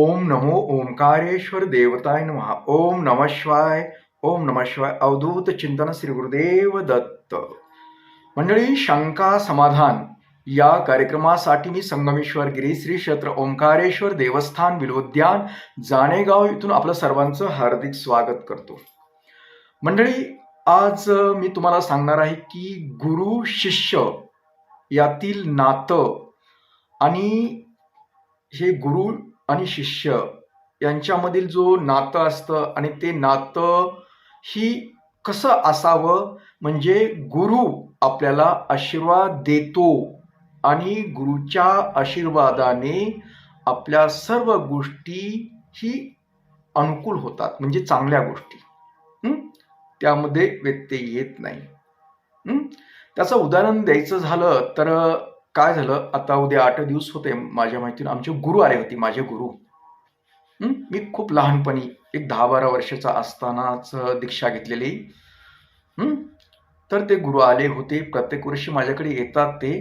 ओम नमो ओंकारेश्वर देवताय नमः। ओम नम शिवाय ओम नम शिवाय अवधूत चिंतन श्री गुरुदेव दत्त। मंडळी शंका समाधान. या कार्यक्रमासाठी मी संगमेश्वर गिरी श्री क्षेत्र ओंकारेश्वर देवस्थान विलोद्यान जाणेगाव इथून आपलं सर्वांचं हार्दिक स्वागत करतो. मंडळी आज मी तुम्हाला सांगणार आहे की गुरु शिष्य यातील नातं आणि हे गुरु आणि शिष्य यांच्यामधील जो नातं असतं आणि ते नातं ही कसं असावं? म्हणजे गुरु आपल्याला आशीर्वाद देतो आणि गुरुच्या आशीर्वादाने आपल्या सर्व गोष्टी ही अनुकूल होतात म्हणजे चांगल्या गोष्टी. त्यामध्ये व्यत्यय येत नाही. त्याचं उदाहरण द्यायचं झालं तर काय झालं? आता उद्या आठ दिवस होते माझ्या माहितीनं आमचे गुरु आले होते माझे गुरु. मी खूप लहानपणी एक दहा बारा वर्षाचा असतानाच दीक्षा घेतलेली. तर ते गुरु आले होते. प्रत्येक वर्षी माझ्याकडे येतात ते.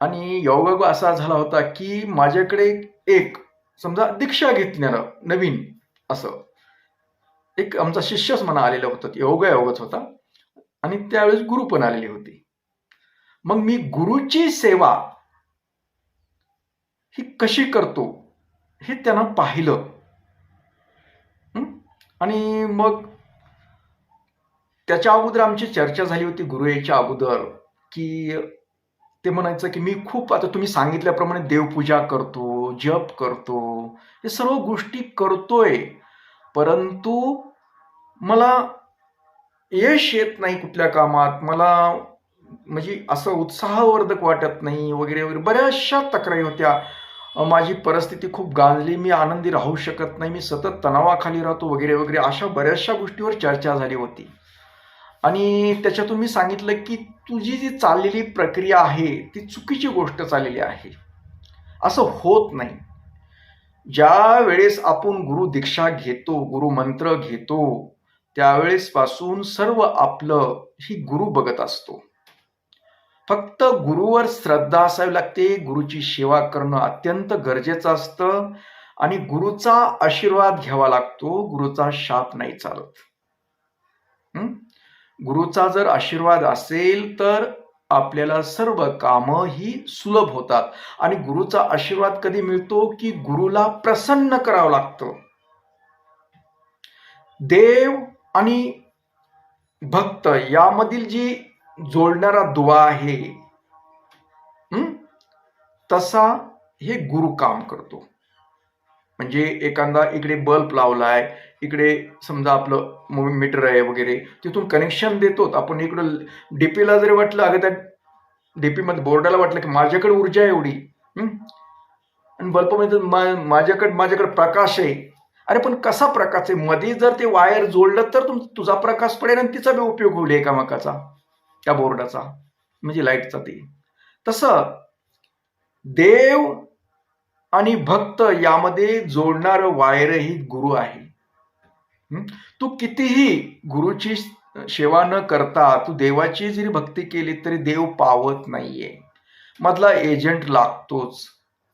आणि योगायोग असा झाला होता की माझ्याकडे एक समजा दीक्षा घेतणारं नवीन असं. एक आमचा शिष्यच म्हणा आलेलं होतं. योगायोगच होता. आणि त्यावेळेस गुरु पण आलेले होते. मग मी गुरुची सेवा ही कशी करतो हे त्यांना पाहिलं. आणि मग त्याच्या अगोदर आमची चर्चा झाली होती गुरु अगोदर की ते म्हणायचं की मी खूप आता तुम्ही सांगितल्याप्रमाणे देवपूजा करतो जप करतो हे सर्व गोष्टी करतोय. परंतु मला यश येत नाही कुठल्या कामात मला म्हणजे असं उत्साहवर्धक वाटत नाही वगैरे वगैरे. बऱ्याचशा तक्रारी होत्या. माझी परिस्थिती खूप गांजली. मी आनंदी राहू शकत नाही. मी सतत तणावाखाली राहतो वगैरे वगैरे. अशा बऱ्याचशा गोष्टीवर चर्चा झाली होती. आणि त्याच्यातून मी सांगितलं की तुझी जी चाललेली प्रक्रिया आहे ती चुकीची गोष्ट चाललेली आहे. असं होत नाही. ज्या वेळेस आपण गुरु दीक्षा घेतो गुरु मंत्र घेतो त्यावेळेस पासून सर्व आपलं ही गुरु बघत असतो. फक्त गुरुवर श्रद्धा असावी लागते गुरुची सेवा करणं अत्यंत गरजेचं असतं आणि गुरुचा आशीर्वाद घ्यावा लागतो गुरुचा शाप नाही चालत. गुरुचा जर आशीर्वाद असेल तर आपल्याला सर्व कामं ही सुलभ होतात आणि गुरुचा आशीर्वाद कधी मिळतो की गुरुला प्रसन्न करावं लागतं. देव आणि भक्त यामधील जी जोडणारा दुवा आहे. तसा हे गुरु काम करतो. म्हणजे एखादा इकडे बल्ब लावलाय इकडे समजा आपलं मीटर आहे वगैरे तिथून कनेक्शन देतो. आपण इकडं डीपीला जरी वाटलं अगं त्या डीपी मध्ये बोर्डाला वाटलं की माझ्याकडे ऊर्जा आहे एवढी. आणि बल्बमध्ये माझ्याकडे माझ्याकडे प्रकाश आहे. अरे पण कसा प्रकाश आहे? मध्ये जर ते वायर जोडलं तर तुम तुझा प्रकाश पडेल आणि तिचा बी उपयोग होईल एकामेकाचा. त्या बोर्डाचा म्हणजे लाईटचा ते. तसं देव आणि भक्त यामध्ये जोडणार वायर ही गुरु आहे. तू कितीही गुरुची सेवा न करता तू देवाची जरी भक्ती केली तरी देव पावत नाहीये. मधला एजंट लागतोच.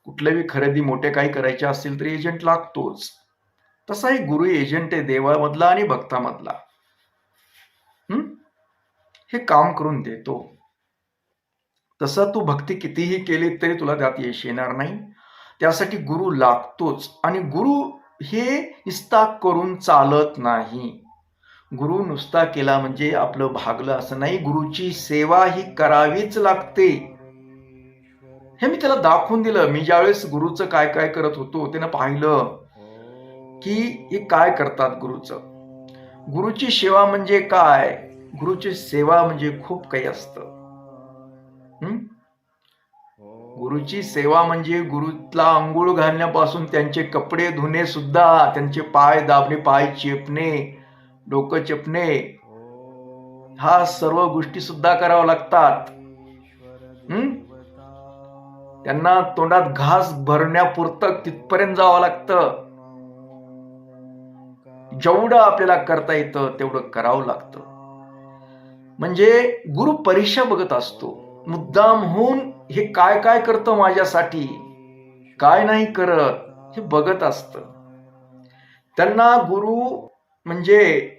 कुठल्याही खरेदी मोठे काही करायचे असतील तर एजंट लागतोच. तसाही गुरु एजंट आहे देवामधला आणि भक्तामधला. हम्म हे काम करून देतो. तसं तू भक्ती कितीही केली तरी तुला त्यात यश येणार नाही. त्यासाठी गुरु लागतोच आणि गुरु हे निस्ता करून चालत नाही. गुरु नुसता केला म्हणजे आपलं भागलं असं नाही. गुरुची सेवा ही करावीच लागते. हे मी त्याला दाखवून दिलं. मी ज्यावेळेस गुरुचं काय काय करत होतो त्यानं पाहिलं की हे काय करतात गुरुचं. गुरुची सेवा म्हणजे काय? गुरुची सेवा म्हणजे खूप काही असतं. हं? गुरुची सेवा म्हणजे गुरुला आंघोळ घालण्यापासून त्यांचे कपडे धुणे सुद्धा त्यांचे पाय दाबणे पाय चेपणे डोकं चेपणे. हा सर्व गोष्टी सुद्धा कराव्या लागतात? त्यांना तोंडात घास भरण्यापुरतं तिथपर्यंत जावं लागतं. जेवढं आपल्याला करता येतं तेवढं करावं लागतं. म्हणजे गुरु परीक्षा बघत असतो. मुद्दाम होऊन हे काय काय करतं माझ्यासाठी? काय नाही करत हे बघत असत. त्यांना गुरु म्हणजे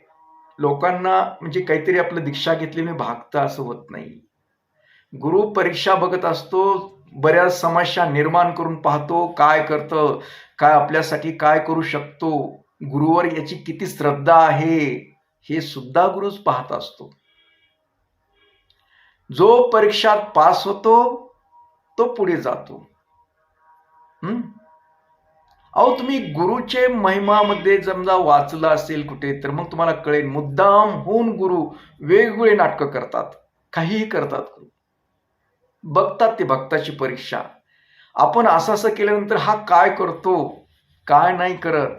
लोकांना म्हणजे काहीतरी आपलं दीक्षा घेतली मी भागतं असं होत नाही. गुरु परीक्षा बघत असतो बऱ्याच समस्या निर्माण करून पाहतो काय करतं काय आपल्यासाठी काय करू शकतो गुरुवर याची किती श्रद्धा आहे हे सुद्धा गुरुच पाहत असतो. जो परीक्षात पास होतो तो पुढे जातो. हम्म? अहो तुम्ही गुरुचे महिमामध्ये समजा वाचलं असेल कुठे तर मग तुम्हाला कळेल मुद्दाम होऊन गुरु वेगवेगळे नाटकं करतात. काहीही करतात गुरु. बघतात ते भक्ताची परीक्षा. आपण असं असं केल्यानंतर हा काय करतो काय नाही करत.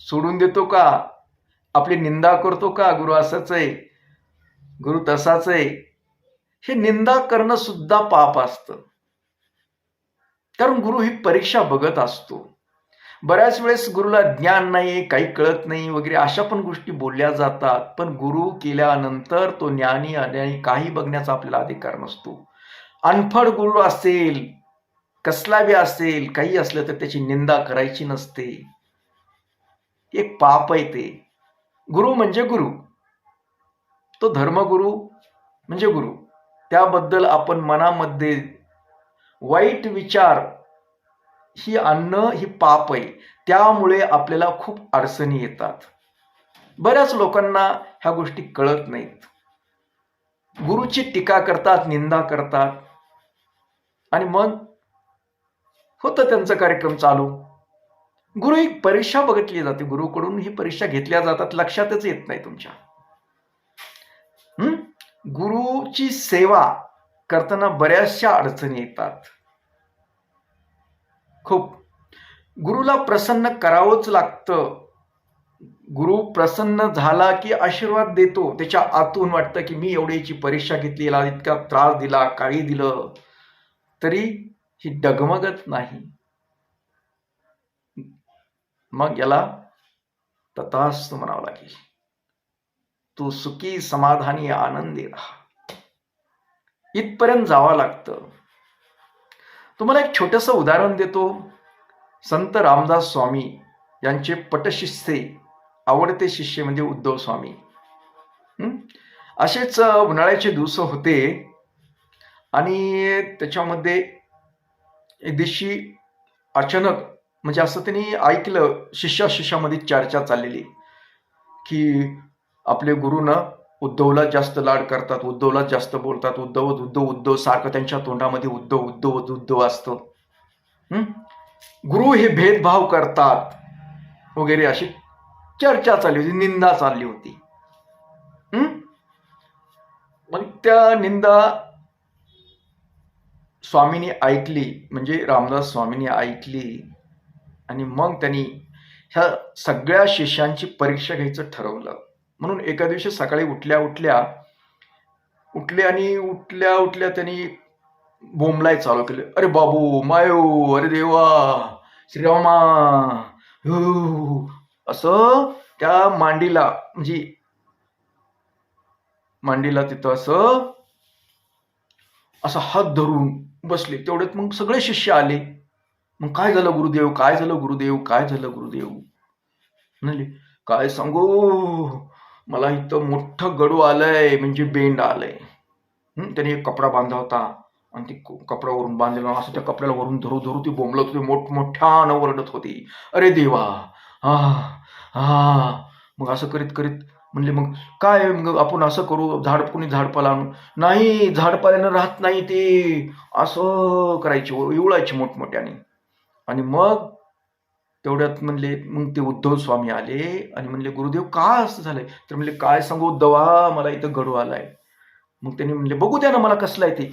सोडून देतो का? आपली निंदा करतो का? गुरु असंच आहे. गुरु तसाच आहे. हे निंदा करणं सुद्धा पाप असतं. कारण गुरु ही परीक्षा बघत असतो. बऱ्याच वेळेस गुरुला ज्ञान नाही काही कळत नाही वगैरे अशा पण गोष्टी बोलल्या जातात. पण गुरु केल्यानंतर तो ज्ञानी अज्ञानी काही बघण्याचा आपल्याला अधिकार नसतो. अनफड गुरु असेल कसला बी असेल काही असलं तर त्याची निंदा करायची नसते. एक पाप आहे ते. गुरु म्हणजे गुरु. तो धर्मगुरु म्हणजे गुरु. त्याबद्दल आपण मनामध्ये वाईट विचार ही अन्न ही पाप आहे त्यामुळे आपल्याला खूप अडचणी येतात. बऱ्याच लोकांना ह्या गोष्टी कळत नाहीत. गुरुची टीका करतात निंदा करतात. आणि मग होतं त्यांचा कार्यक्रम चालू. गुरु ही परीक्षा बघितली जाते. गुरुकडून ही परीक्षा घेतल्या जातात. लक्षातच येत नाही तुमच्या. हम्म गुरुची सेवा करताना बऱ्याचशा अडचणी येतात. खूप. गुरुला प्रसन्न करावंच लागतं. गुरु प्रसन्न झाला की आशीर्वाद देतो. त्याच्या आतून वाटतं की मी एवढीची परीक्षा घेतली याला इतका त्रास दिला काही दिलं. तरी ही डगमगत नाही. मग याला तथास्तु म्हणावं लागेल. तू सुखी समाधानी आनंदी राहा. इथपर्यंत जावं लागतं. तुम्हाला एक छोटस उदाहरण देतो. संत रामदास स्वामी यांचे पटशिष्य आवडते शिष्य म्हणजे उद्धव स्वामी. असेच उन्हाळ्याचे दिवस होते. आणि त्याच्यामध्ये एक दिवशी अचानक म्हणजे असं त्यांनी ऐकलं शिष्या शिष्यामध्ये चर्चा चाललेली की आपले गुरु ना उद्धवला जास्त लाड करतात उद्धवला जास्त बोलतात. उद्धव उद्धव उद्धव सारखं त्यांच्या तोंडामध्ये उद्धव उद्धव उद्धव असतो. गुरु हे भेदभाव करतात. वगैरे अशी चर्चा चालली होती निंदा चालली होती. मग त्या निंदा स्वामींनी ऐकली म्हणजे रामदास स्वामींनी ऐकली. आणि मग त्यांनी ह्या सगळ्या शिष्यांची परीक्षा घ्यायचं ठरवलं. म्हणून एका दिवशी सकाळी उठल्या उठल्या उठले आणि उठल्या उठल्या त्यांनी बोंबलाय चालू केलं. अरे बाबू मायो अरे देवा श्रीरामा असं त्या मांडीला म्हणजे मांडीला तिथं असं असं हात धरून बसले. तेवढ्यात मग सगळे शिष्य आले. मग काय झालं गुरुदेव? काय झालं गुरुदेव? काय झालं गुरुदेव? म्हणले काय सांगू? मला इथं मोठं गडू आलंय म्हणजे बेंड आलंय. त्याने एक कपडा बांधला होता. आणि ती क- कपड्यावरून बांधलेला असं त्या कपड्याला वरून धरू धरू ती बोंबलत होती. मोठमोठ्यानं ओरडत होती. अरे देवा! हा हा मग असं करीत करीत म्हणले मग काय? मग आपण असं करू? झाड कोणी झाडपाला आणू नाही झाडपाल्यानं राहत नाही ते. असं करायची इवळायची मोठमोठ्याने. आणि मग तेवढ्यात म्हणले मग ते उद्धव स्वामी आले आणि म्हणले गुरुदेव का असं झालंय? तर म्हणले काय सांगू उद्धवा मला इथं गडू आलाय. मग त्यांनी म्हणले बघू द्या ना मला कसलं आहे ते.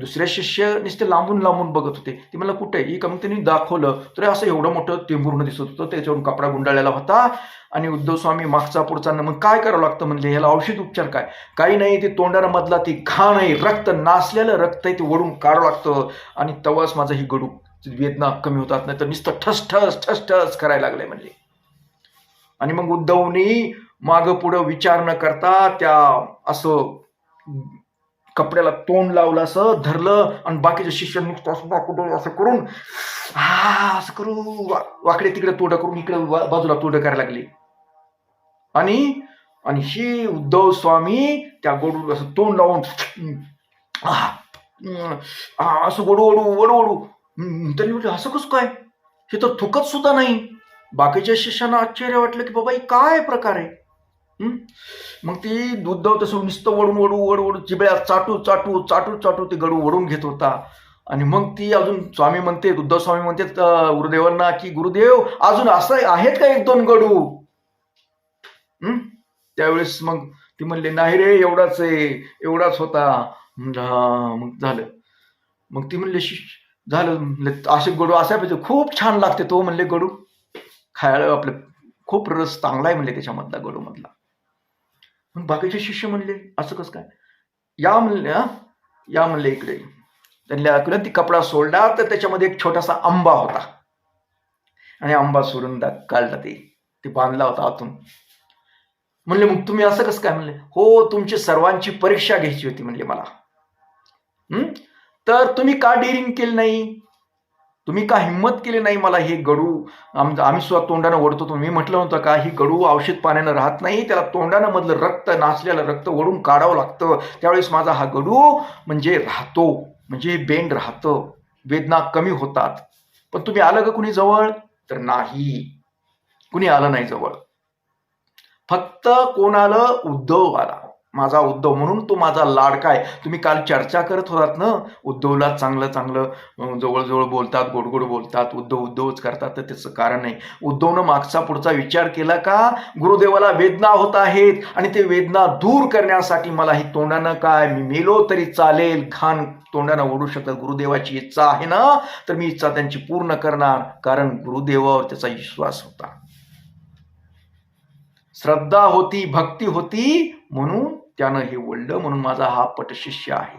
दुसऱ्या शिष्य नुसते लांबून लांबून बघत होते. ते मला कुठे ही कमी मग त्यांनी दाखवलं. तर असं एवढं मोठं टेंभूर्ण दिसत होतं. त्याच्यावरून कपडा गुंडाळलेला होता आणि उद्धव स्वामी मागचा पुढचा मग काय करावं लागतं? म्हणले ह्याला औषध उपचार काय? काही नाही ते तोंडाला मधला ती घाण आहे. रक्त नासलेलं रक्त आहे ते वडून काढावं लागतं आणि तवाच माझा ही गडू वेदना कमी होतात नाही तर नुसतं ठस ठस ठस ठस करायला लागलंय म्हणले आणि मग उद्धवनी मागं पुढं विचार न करता त्या असं कपड्याला तोंड लावलं असं धरलं आणि बाकीचं शिष्य नुसतं असं बाकून असं करून हा असं करू वाकडे तिकडे तोडं करून इकडे बाजूला तोडं करायला लागली. आणि आणि हे उद्धव स्वामी त्या गोडू असं तोंड लावून असं गोडू ओढू ओढू ओढू हम्म, त्यांनी म्हटलं असं कसं काय? हे तर थुकत सुद्धा नाही. बाकीच्या शिष्यांना आश्चर्य वाटलं की बाबा हे काय प्रकार आहे? मग ती दुधव तसं नुसतं वडून वडू वडू वडू चिबळ्या चाटू चाटू चाटू चाटू ते गडू वडून घेत होता. आणि मग ती अजून स्वामी म्हणते उद्धव स्वामी म्हणते गुरुदेवांना की गुरुदेव अजून असं आहेत का एक दोन गडू त्यावेळेस मग ती म्हणले नाही रे एवढाच आहे एवढाच होता. मग झालं. मग ती म्हणले शिष्य झालं म्हणलं, असे गडू असाय पाहिजे. खूप छान लागते तो म्हणले गडू. खायला आपले खूप रस चांगला आहे म्हणले त्याच्यामधला गडू मधला. मग बाकीचे शिष्य म्हणले असं कसं काय? या म्हणले या म्हणले इकडे. त्यांनी ऐकलं ती कपडा सोडला तर त्याच्यामध्ये एक छोटासा आंबा होता. आणि आंबा सोडून दा- काढला ते. ते बांधला होता आतून. म्हणले मग तुम्ही असं कसं काय? म्हणले हो तुमची सर्वांची परीक्षा घ्यायची होती म्हणले मला. हम्म तर तुम्ही का डिरिंग केली नाही? तुम्ही का हिंमत केली नाही मला हे गडू? आम आम्ही सुद्धा तोंडानं ओढतो तुम्ही म्हटलं होतं का ही गडू औषध पाण्यानं राहत नाही त्याला तोंडानं मधलं रक्त नाचलेलं रक्त ओढून काढावं लागतं. त्यावेळेस माझा हा गडू म्हणजे राहतो म्हणजे बेंड राहतं. वेदना कमी होतात. पण तुम्ही आलं का कुणी जवळ? तर नाही. कुणी आलं नाही जवळ. फक्त कोण आलं उद्धव आला. माझा उद्धव म्हणून तो माझा लाडका आहे. तुम्ही काल चर्चा करत होतात ना? उद्धवला चांगलं चांगलं जवळजवळ बोलतात गोडगोड बोलतात. उद्धव उद्धवच करतात तर त्याचं कारण नाही. उद्धवनं मागचा पुढचा विचार केला का? गुरुदेवाला वेदना होत आहेत आणि ते वेदना दूर करण्यासाठी मला ही तोंडानं काय? मी मेलो तरी चालेल. घाण तोंडानं ओढू शकतात गुरुदेवाची इच्छा आहे ना? तर मी इच्छा त्यांची पूर्ण करणार. कारण गुरुदेवावर त्याचा विश्वास होता. श्रद्धा होती भक्ती होती म्हणून त्यानं हे वळलं म्हणून माझा हा पटशिष्य आहे.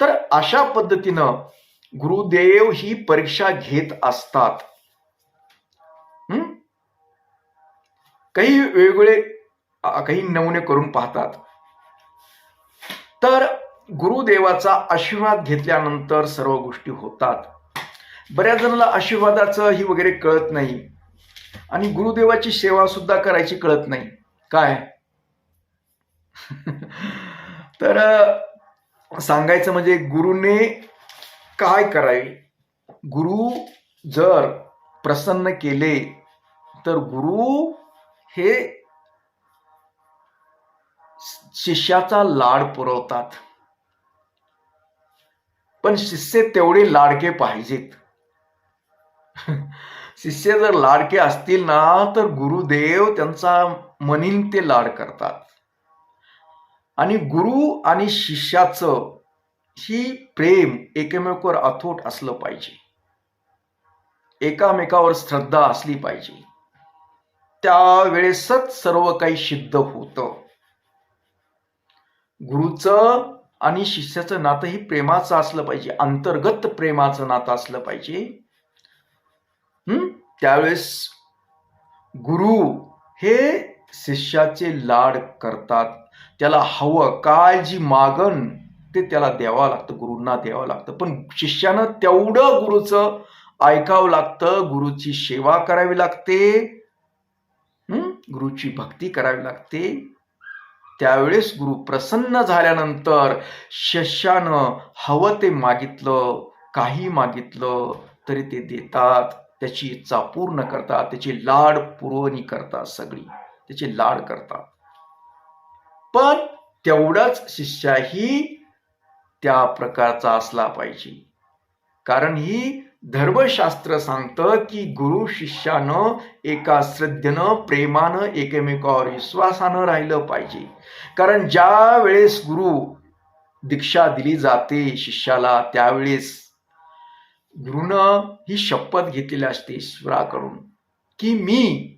तर अशा पद्धतीनं गुरुदेव ही परीक्षा घेत असतात. काही वेगवेगळे काही नमुने करून पाहतात. तर गुरुदेवाचा आशीर्वाद घेतल्यानंतर सर्व गोष्टी होतात. बऱ्याच जणांना आशीर्वादाचं ही वगैरे कळत नाही. आणि गुरुदेवाची सेवा सुद्धा करायची कळत नाही. काय? तर सांगायचं म्हणजे गुरुने काय करावे? गुरु जर प्रसन्न केले तर गुरु हे शिष्याचा लाड पुरवतात. पण शिष्य तेवढे लाडके पाहिजेत. शिष्य जर लाडके असतील ना तर गुरुदेव त्यांचा मनीन ते लाड करतात. आणि गुरु आणि शिष्याचं ही प्रेम एकमेकावर अथोट असलं पाहिजे. एकामेकावर श्रद्धा असली पाहिजे. त्यावेळेसच सर्व काही सिद्ध होतं. गुरुचं आणि शिष्याचं नातं ही प्रेमाचं असलं पाहिजे. अंतर्गत प्रेमाचं नातं असलं पाहिजे. हम्म त्यावेळेस गुरु हे शिष्याचे लाड करतात. त्याला हवं काय जी मागण ते त्याला द्यावं लागतं गुरूंना द्यावं लागतं. पण शिष्यानं तेवढं गुरुचं ऐकावं लागतं गुरुची सेवा करावी लागते गुरुची भक्ती करावी लागते. त्यावेळेस गुरु प्रसन्न झाल्यानंतर शिष्यानं हवं ते मागितलं काही मागितलं तरी ते देतात. त्याची इच्छा पूर्ण करतात त्याची लाड पुरवणी करतात सगळी. त्याची लाड करतात. पण तेवढाच शिष्याही त्या प्रकारचा असला पाहिजे. कारण ही धर्मशास्त्र सांगतं की गुरु शिष्यानं एका श्रद्धेनं प्रेमानं एकमेकावर विश्वासानं राहिलं पाहिजे. कारण ज्या वेळेस गुरु दीक्षा दिली जाते शिष्याला त्यावेळेस गुरुनं ही शपथ घेतलेली असते ईश्वराकडून की मी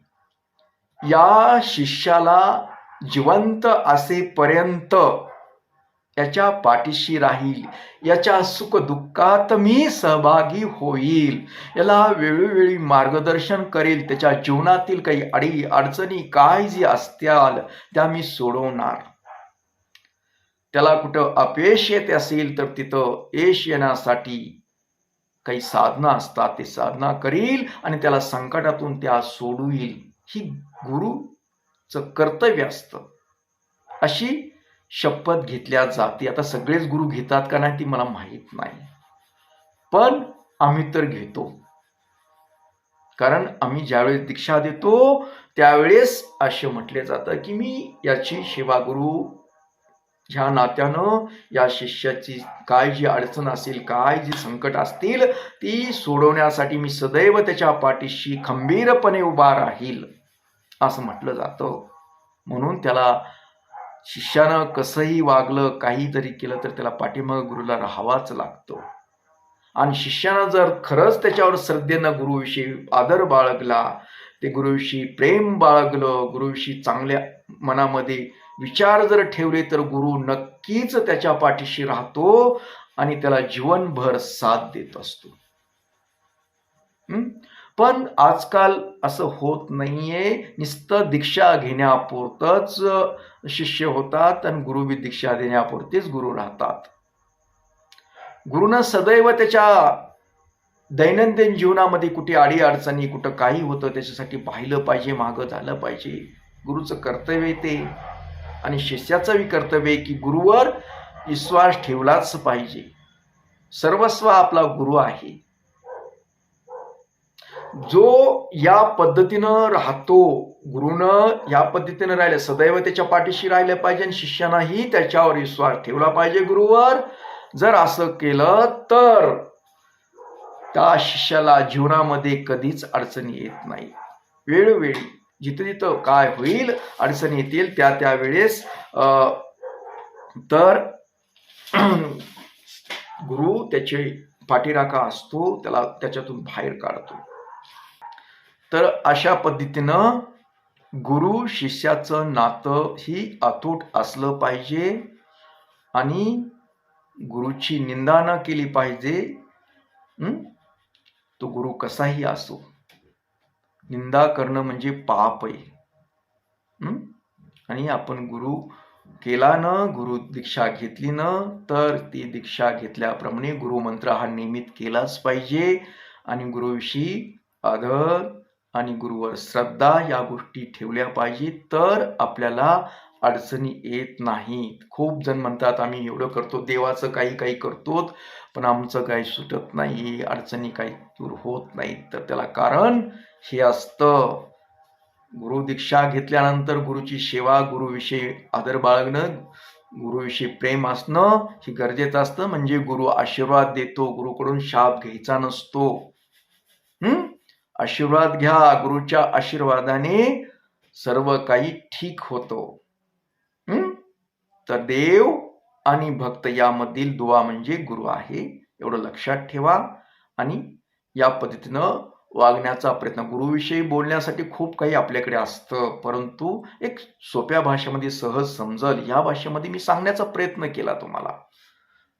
या शिष्याला जिवंत असेपर्यंत याच्या पाठीशी राहील. याच्या सुख दुःखात मी सहभागी होईल. याला वेळोवेळी मार्गदर्शन करेल. त्याच्या जीवनातील काही अडी अडचणी काय जी असत्याल त्या मी सोडवणार. त्याला कुठं अपयश येत असेल तर तिथं यश येण्यासाठी काही साधना असतात. ते साधना करील आणि त्याला संकटातून त्या सोडवील ही गुरु कर्तव्य असतं. अशी शपथ घेतल्या जाते. आता सगळेच गुरु घेतात का नाही ती मला माहीत नाही. पण आम्ही तर घेतो. कारण आम्ही ज्यावेळेस दीक्षा देतो त्यावेळेस असे म्हटले जातं की मी याची सेवा गुरु ह्या नात्यानं या शिष्याची काय जी अडचण असेल काय जी संकट असतील ती सोडवण्यासाठी मी सदैव त्याच्या पाठीशी खंबीरपणे उभा राहील. असं म्हटलं जातं. म्हणून त्याला शिष्यानं कसंही वागलं काहीतरी केलं तर त्याला पाठिंबा गुरुला राहावाच लागतो. आणि शिष्यानं जर खरंच त्याच्यावर श्रद्धेनं गुरुविषयी आदर बाळगला ते गुरुविषयी प्रेम बाळगलं गुरुविषयी चांगल्या मनामध्ये विचार जर ठेवले तर गुरु नक्कीच त्याच्या पाठीशी राहतो आणि त्याला जीवनभर साथ देत असतो. पण आजकाल असं होत नाहीये. नुसतं दीक्षा घेण्यापुरतच शिष्य होतात आणि गुरुबी दीक्षा देण्यापुरतीच गुरु राहतात. गुरुनं सदैव त्याच्या दैनंदिन जीवनामध्ये कुठे आडी अडचणी कुठं काही होतं त्याच्यासाठी पाहिलं पाहिजे मागं झालं पाहिजे. गुरुचं कर्तव्य ते. आणि शिष्याचंही कर्तव्य की गुरुवर विश्वास ठेवलाच पाहिजे. सर्वस्व आपला गुरु आहे. जो या पद्धतीनं राहतो गुरुनं या पद्धतीनं राहिलं सदैव त्याच्या पाठीशी राहिलं पाहिजे आणि शिष्यानाही त्याच्यावर विश्वास ठेवला पाहिजे गुरुवर. जर असं केलं तर त्या शिष्याला जीवनामध्ये कधीच अडचणी येत नाही. वेळोवेळी जिथं जिथं काय होईल अडचणी येतील त्या त्यावेळेस अं, तर गुरु त्याचे पाठीराखा असतो त्याला त्याच्यातून बाहेर काढतो. तर अशा पद्धतीनं गुरु शिष्याचं नातं ही अतूट असलं पाहिजे आणि गुरुची निंदा न केली पाहिजे तो गुरु कसाही असो. निंदा करणं म्हणजे पाप आहे आणि आपण गुरु केला न गुरु दीक्षा घेतली न तर ती दीक्षा घेतल्याप्रमाणे गुरुमंत्र हा नियमित केलाच पाहिजे आणि गुरुविषयी आदर आणि गुरुवर श्रद्धा या गोष्टी ठेवल्या पाहिजेत तर आपल्याला अडचणी येत नाहीत. खूप जण म्हणतात आम्ही एवढं करतो देवाचं काही काही करतो पण आमचं काही सुटत नाही अडचणी काही दूर होत नाहीत. तर त्याला कारण हे असतं. गुरु दीक्षा घेतल्यानंतर गुरुची सेवा गुरुविषयी आदर बाळगणं गुरुविषयी प्रेम असणं हे गरजेचं असतं. म्हणजे गुरु आशीर्वाद देतो गुरुकडून शाप घ्यायचा नसतो. हम्म आशीर्वाद घ्या गुरुच्या आशीर्वादाने सर्व काही ठीक होतो. तर देव आणि भक्त यामधील दुवा म्हणजे गुरु आहे. एवढं लक्षात ठेवा. आणि या पद्धतीनं वागण्याचा प्रयत्न गुरुविषयी बोलण्यासाठी खूप काही आपल्याकडे असतं. परंतु एक सोप्या भाषेमध्ये सहज समजल. या भाषेमध्ये मी सांगण्याचा प्रयत्न केला तुम्हाला.